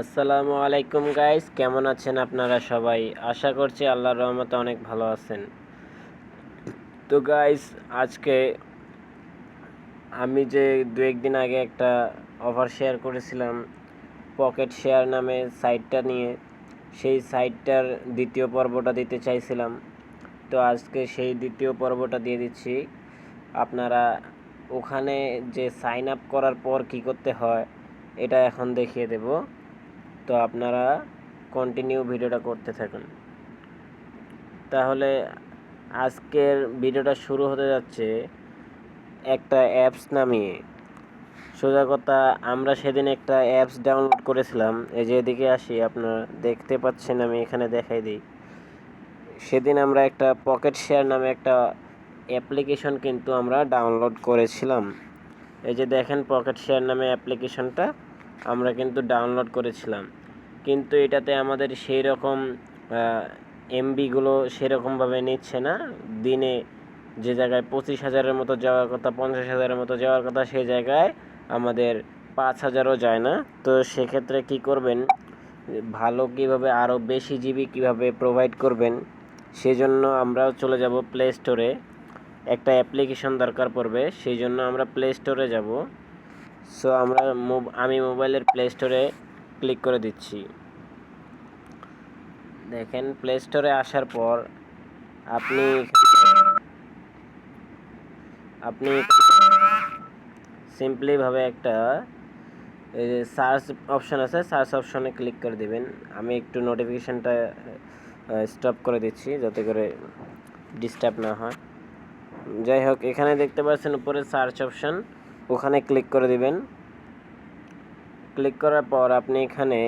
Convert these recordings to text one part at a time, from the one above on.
আসসালামু আলাইকুম গাইস কেমন আছেন আপনারা সবাই? আশা করছি আল্লাহর রহমতে অনেক ভালো আছেন। তো গাইস আজকে আমি যে দু একদিন আগে একটা অফার শেয়ার করেছিলাম পকেট শেয়ার নামে সাইটটা নিয়ে, সেই সাইটটার দ্বিতীয় পর্বটা দিতে চাইছিলাম। তো, আজকে সেই দ্বিতীয় পর্বটা দিয়ে দিচ্ছি। আপনারা ওখানে যে সাইন আপ করার পর কি করতে হয়, এটা এখন দেখিয়ে দেবো। তো আপনারা কন্টিনিউ ভিডিওটা করতে থাকুন। তাহলে আজকের ভিডিওটা শুরু হতে যাচ্ছে একটা অ্যাপস নামিয়ে। সোজা কথা, আমরা সেদিন একটা অ্যাপস ডাউনলোড করেছিলাম। এই যে এদিকে আসি, আপনারা দেখতে পাচ্ছেন, আমি এখানে দেখাই দিই। সেদিন আমরা একটা পকেট শেয়ার নামে একটা অ্যাপ্লিকেশন কিন্তু আমরা ডাউনলোড করেছিলাম। এই যে দেখেন পকেট শেয়ার নামে অ্যাপ্লিকেশনটা আমরা কিন্তু ডাউনলোড করেছিলাম। কিন্তু এটাতে আমাদের সেই রকম এমবিগুলো সেরকমভাবে নিচ্ছে না। দিনে যে জায়গায় পঁচিশ হাজারের মতো যাওয়ার কথা, পঞ্চাশ হাজারের মতো যাওয়ার কথা, সেই জায়গায় আমাদের পাঁচ হাজারও যায় না। তো সেক্ষেত্রে কি করবেন? ভালো কীভাবে, আরও বেশি জিবি কীভাবে প্রোভাইড করবেন, সেজন্য আমরাও চলে যাব প্লে স্টোরে একটা অ্যাপ্লিকেশন দরকার পড়বে সেই জন্য আমরা প্লে স্টোরে যাব। সো আমরা আমি মোবাইলের প্লে স্টোরে ক্লিক করে দিচ্ছি। দেখেন প্লে স্টোরে আসার পর আপনি আপনি সিম্পলিভাবে একটা সার্চ অপশন আছে সার্চ অপশনে ক্লিক করে দিবেন। আমি একটু নোটিফিকেশানটা স্টপ করে দিচ্ছি যাতে করে ডিস্টার্ব না হয়। যাই হোক, এখানে দেখতে পাচ্ছেন উপরে সার্চ অপশন ওখানে ক্লিক করে দিবেন। ক্লিক করার পর আপনি এখানে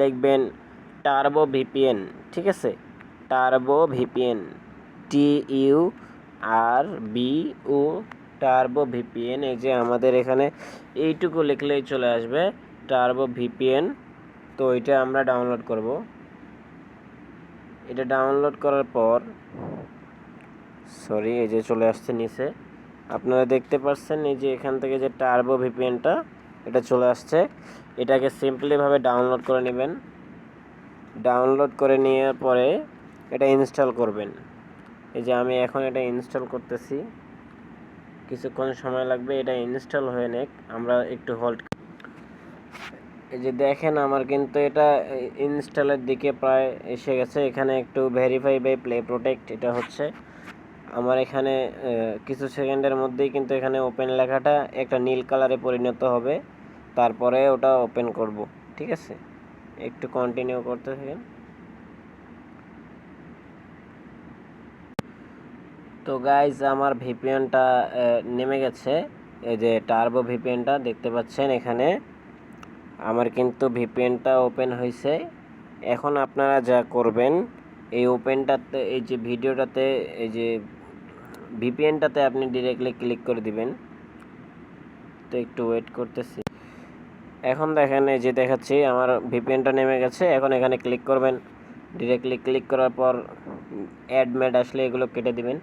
লিখবেন টার্বো ভিপিএন ঠিক আছে? Turbo VPN T U R B O turbo VPN এই যে আমাদের এখানে এইটুকু লিখলেই চলে আসবে টার্বো ভিপিএন তো এটা আমরা ডাউনলোড করব। এটা ডাউনলোড করার পর সরি এই যে চলে আসছে নিচে। আপনারা দেখতে পাচ্ছেন এই যে এখান থেকে যে টার্বো ভিপিএনটা এটা চলে আসছে। এটাকে সিম্পলিভাবে ডাউনলোড করে নেবেন। ডাউনলোড করে নেওয়ার পরে এটা ইনস্টল করবেন। এই যে আমি এখন এটা ইনস্টল করতেছি। কিছুক্ষণ সময় লাগবে, এটা ইনস্টল হয়ে নেক, আমরা একটু হোল্ড এই যে দেখেন আমার কিন্তু এটা ইনস্টলের দিকে প্রায় এসে গেছে। এখানে একটু ভেরিফাই বাই প্লে প্রোটেক্ট এটা হচ্ছে। আমার এখানে কিছু সেকেন্ডের মধ্যেই কিন্তু এখানে ওপেন লেখাটা একটা নীল কালারে পরিণত হবে। তারপরে ওটা ওপেন করব, ঠিক আছে? একটু কন্টিনিউ করতে থাকেন তো গাইজ আমার ভিপিএনটা নেমে গেছে। এই যে টার্বো ভিপিএনটা দেখতে পাচ্ছেন এখানে। আমার কিন্তু ভিপিএনটা ওপেন হয়েছে এখন আপনারা যা করবেন, এই ওপেনটাতে এই যে ভিডিওটাতে এই যে ভিপিএনটাতে আপনি ডিরেক্টলি ক্লিক করে দিবেন। তো একটু ওয়েট করতেছি। এখন দেখেন এই যে দেখাচ্ছি, আমার ভিপিএনটা নেমে গেছে। এখন এখানে ক্লিক করবেন। ডিরেক্টলি ক্লিক করার পর অ্যাড ম্যাড আসলে এগুলো কেটে দিবেন।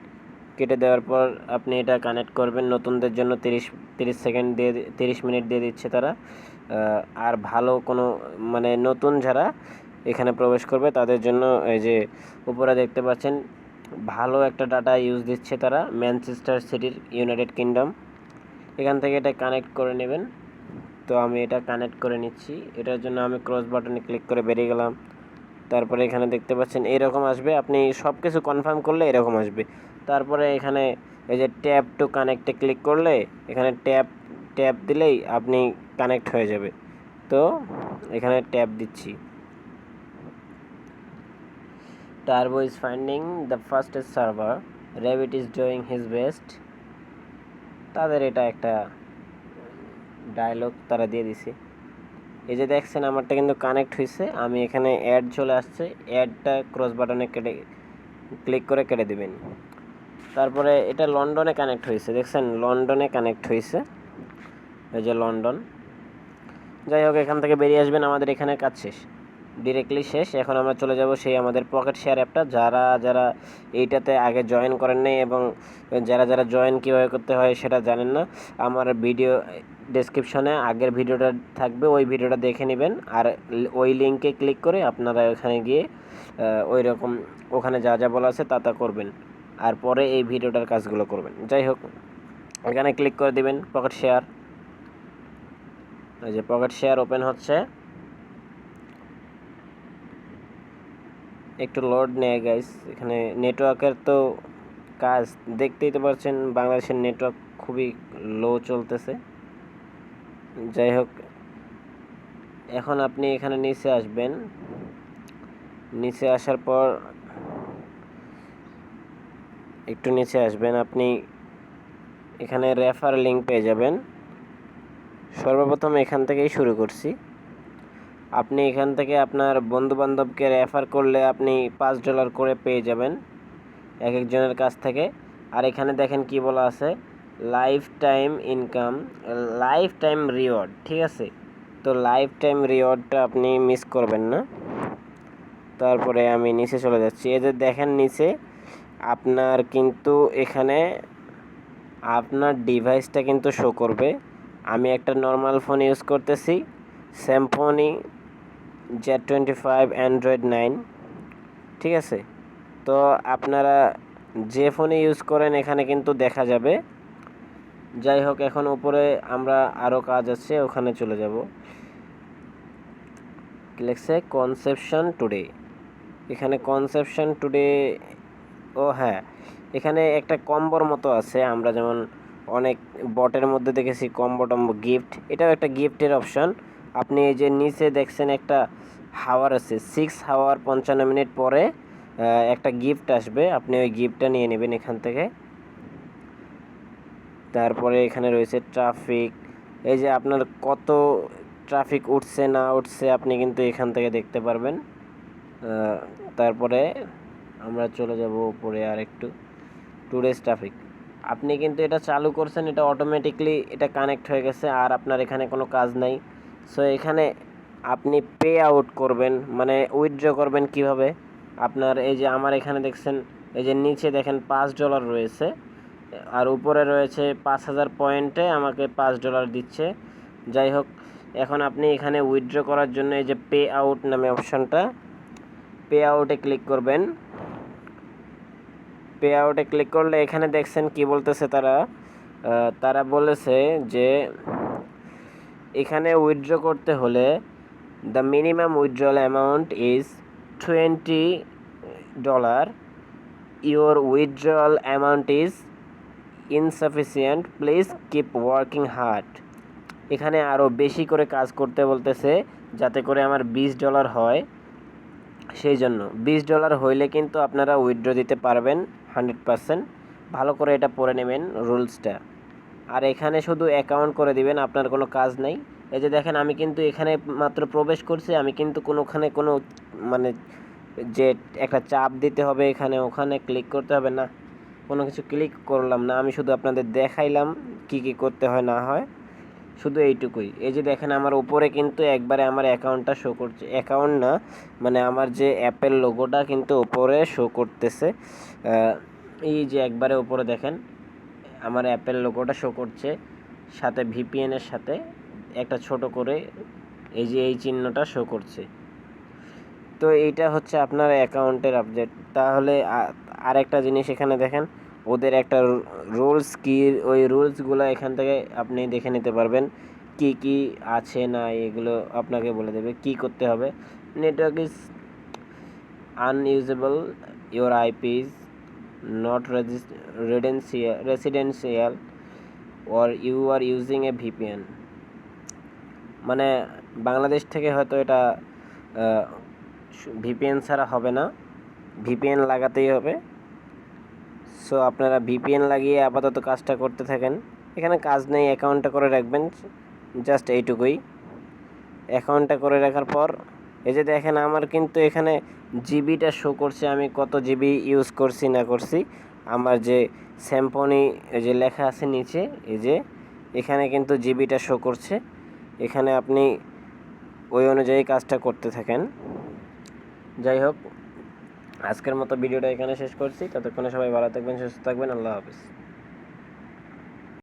কেটে দেওয়ার পর আপনি এটা কানেক্ট করবেন। নতুনদের জন্য তিরিশ তিরিশ সেকেন্ড দিয়ে, তিরিশ মিনিট দিয়ে দিচ্ছে তারা। আর ভালো কোনো মানে নতুন যারা এখানে প্রবেশ করবে, তাদের জন্য এই যে উপরে দেখতে পাচ্ছেন, ভালো একটা ডাটা ইউজ দিচ্ছে তারা। ম্যানচেস্টার সিটির ইউনাইটেড কিংডম এখান থেকে এটা কানেক্ট করে নেবেন। তো আমি এটা কানেক্ট করে নিচ্ছি। এটার জন্য আমি ক্রস বাটনে ক্লিক করে বেরিয়ে গেলাম। তারপরে এখানে দেখতে পাচ্ছেন এরকম আসবে। আপনি সব কিছু কনফার্ম করলে এরকম আসবে। তারপরে এখানে এই যে ট্যাপ টু কানেক্টে ক্লিক করলে এখানে ট্যাপ ট্যাপ দিলেই আপনি কানেক্ট হয়ে যাবে। তো এখানে ট্যাপ দিচ্ছি। Turbo is finding the fastest server rabbit is doing his best তাদের এটা একটা ডায়লগ তারা দিয়ে দিছে। এই যে দেখছেন, আমারটা কিন্তু কানেক্ট হয়েছে আমি এখানে অ্যাড চলে আসছে। অ্যাডটা ক্রস বাটনে কেটে ক্লিক করে কেটে দেবেন। তারপরে এটা লন্ডনে কানেক্ট হয়েছে দেখছেন লন্ডনে কানেক্ট হয়েছে এই যে লন্ডন যাই হোক, এখান থেকে বেরিয়ে আসবেন। আমাদের এখানে কাজ শেষ। ডিরেক্টলি শেষ। এখন আমরা চলে যাব সেই আমাদের পকেট শেয়ার অ্যাপটা যারা যারা এইটাতে আগে জয়েন করেন নাই এবং যারা যারা জয়েন কীভাবে করতে হয় সেটা জানেন না। আমার ভিডিও ডেসক্রিপশনে আগের ভিডিওটা থাকবে, ওই ভিডিওটা দেখে নেবেন। আর ওই লিঙ্কে ক্লিক করে আপনারা ওখানে গিয়ে ওই রকম ওখানে যা যা বলা আছে তা তা করবেন। আর পরে এই ভিডিওটার কাজগুলো করবেন। যাই হোক, এখানে ক্লিক করে দিবেন পকেট শেয়ার এই যে পকেট শেয়ার ওপেন হচ্ছে। একটু লোড নেয় গাইস এখানে নেটওয়ার্কের তো কাজ দেখতেই তো পারছেন, বাংলাদেশের নেটওয়ার্ক খুবই লো চলতেছে। যাই হোক, এখন আপনি এখানে নিচে আসবেন। নিচে আসার পর একটু নিচে আসবেন। আপনি এখানে রেফার লিঙ্ক পেয়ে যাবেন। সর্বপ্রথম এখান থেকেই শুরু করছি। আপনি এখান থেকে আপনার বন্ধু বান্ধবকে রেফার করলে আপনি পাঁচ ডলার করে পেয়ে যাবেন এক একজনের কাছ থেকে। আর এখানে দেখেন কি বলা আছে life time income life time reward ঠিক আছে? তো লাইফ টাইম রিওয়ার্ডটা আপনি মিস করবেন না। তারপরে আমি নিচে চলে যাচ্ছি। যে দেখেন নিচে, আপনার কিন্তু এখানে আপনার ডিভাইসটা কিন্তু শো করবে। আমি একটা নর্মাল ফোন ইউজ করতেছি Symphony Z twenty five Android nine ঠিক আছে? তো আপনারা যে ফোনে ইউজ করেন, এখানে কিন্তু দেখা যাবে যাই হোক, এখন উপরে আমরা আরও কাজ আছে, ওখানে চলে যাব। লেখছে? কনসেপশন টুডে এখানে কনসেপশন টুডে ও হ্যাঁ এখানে একটা কম্বোর মতো আছে, আমরা যেমন অনেক বটের মধ্যে দেখেছি, কম্বো টম্বো গিফট এটাও একটা গিফটের অপশন আপনি এই যে নিচে দেখছেন একটা হাওয়ার আছে সিক্স হাওয়ার পঞ্চান্ন মিনিট পরে একটা গিফট আসবে, আপনি ওই গিফটটা নিয়ে নেবেন এখান থেকে। তারপরে এখানে রয়েছে ট্রাফিক এই যে আপনার কত ট্রাফিক উঠছে না উঠছে আপনি কিন্তু এখান থেকে দেখতে পারবেন। তারপরে আমরা চলে যাব উপরে আর একটু টুরিস্ট ট্রাফিক আপনি কিন্তু এটা চালু করছেন, এটা অটোমেটিকলি এটা কানেক্ট হয়ে গেছে আর আপনার এখানে কোনো কাজ নাই। সো এখানে আপনি পে আউট করবেন মানে উইথড্র করবেন কীভাবে? আপনার এই যে আমার এখানে দেখছেন, এই যে নিচে দেখেন পাঁচ ডলার রয়েছে। আর উপরে রয়েছে পাঁচ হাজার পয়েন্টে আমাকে পাঁচ ডলার দিচ্ছে। যাই হোক, এখন আপনি এখানে উইথড্র করার জন্য এই যে পে আউট নামে অপশনটা পে আউটে ক্লিক করবেন। পে আউটে ক্লিক করলে এখানে দেখছেন কি বলতেছে তারা? তারা বলেছে যে এখানে উইথড্র করতে হলে the minimum withdrawal amount is twenty dollar your withdrawal amount is insufficient please keep working hard এখানে আরও বেশি করে কাজ করতে বলতেছে, যাতে করে আমার বিশ ডলার হয়। সেই জন্য, বিশ ডলার হইলে কিন্তু আপনারা উইথড্র দিতে পারবেন হান্ড্রেড পারসেন্ট ভালো করে এটা পড়ে নেবেন রুলসটা আর এখানে শুধু অ্যাকাউন্ট করে দিবেন, আপনার কোনো কাজ নেই। এই যে দেখেন, আমি কিন্তু এখানে মাত্র প্রবেশ করছি, আমি কিন্তু কোনোখানে কোনো মানে যে একটা চাপ দিতে হবে এখানে, ওখানে ক্লিক করতে হবে না। কোনো কিছু ক্লিক করলাম না, আমি শুধু আপনাদের দেখাইলাম কি কি করতে হয়, না হয়। শুধু এইটুকুই। এই যে দেখেন আমার উপরে কিন্তু একবারে আমার অ্যাকাউন্টটা শো করছে। অ্যাকাউন্ট না মানে আমার যে অ্যাপের লোগোটা কিন্তু উপরে শো করতেছে। এই যে একবারে উপরে দেখেন, আমার অ্যাপের লোগোটা শো করছে। সাথে ভিপিএন এর সাথে একটা ছোট করে এই যে এই চিহ্নটা শো করছে। তো এইটা হচ্ছে আপনার অ্যাকাউন্টের আপডেট তাহলে আরেকটা জিনিস এখানে দেখেন ওদের একটা রুলস কি, ওই রুলসগুলো এখান থেকে আপনি দেখে নিতে পারবেন, কি কি আছে না এগুলো আপনাকে বলে দেবে, কি করতে হবে। Network is unusable your IP is not residential residential or you are using a VPN মানে বাংলাদেশ থেকে হয়তো এটা ভিপিএন ছাড়া হবে না। ভিপিএন লাগাতেই হবে। সো আপনারা ভিপিএন লাগিয়ে আপাতত কাজটা করতে থাকেন। এখানে কাজ নেই অ্যাকাউন্টটা করে রাখবেন জাস্ট এইটুকুই। অ্যাকাউন্টটা করে রাখার পর, এই যে দেখেন আমার কিন্তু এখানে জিবিটা শো করছে, আমি কত জিবি ইউজ করছি, না করছি। আমার যে স্যাম্পনি যে লেখা আছে নিচে, এই যে, এখানে কিন্তু জিবিটা শো করছে। এখানে আপনি ওই অনুযায়ী কাজটা করতে থাকেন। যাই হোক আজকের মতো ভিডিওটা এখানে শেষ করছি। ততক্ষণে সবাই ভালো থাকবেন সুস্থ থাকবেন। আল্লাহ হাফিজ।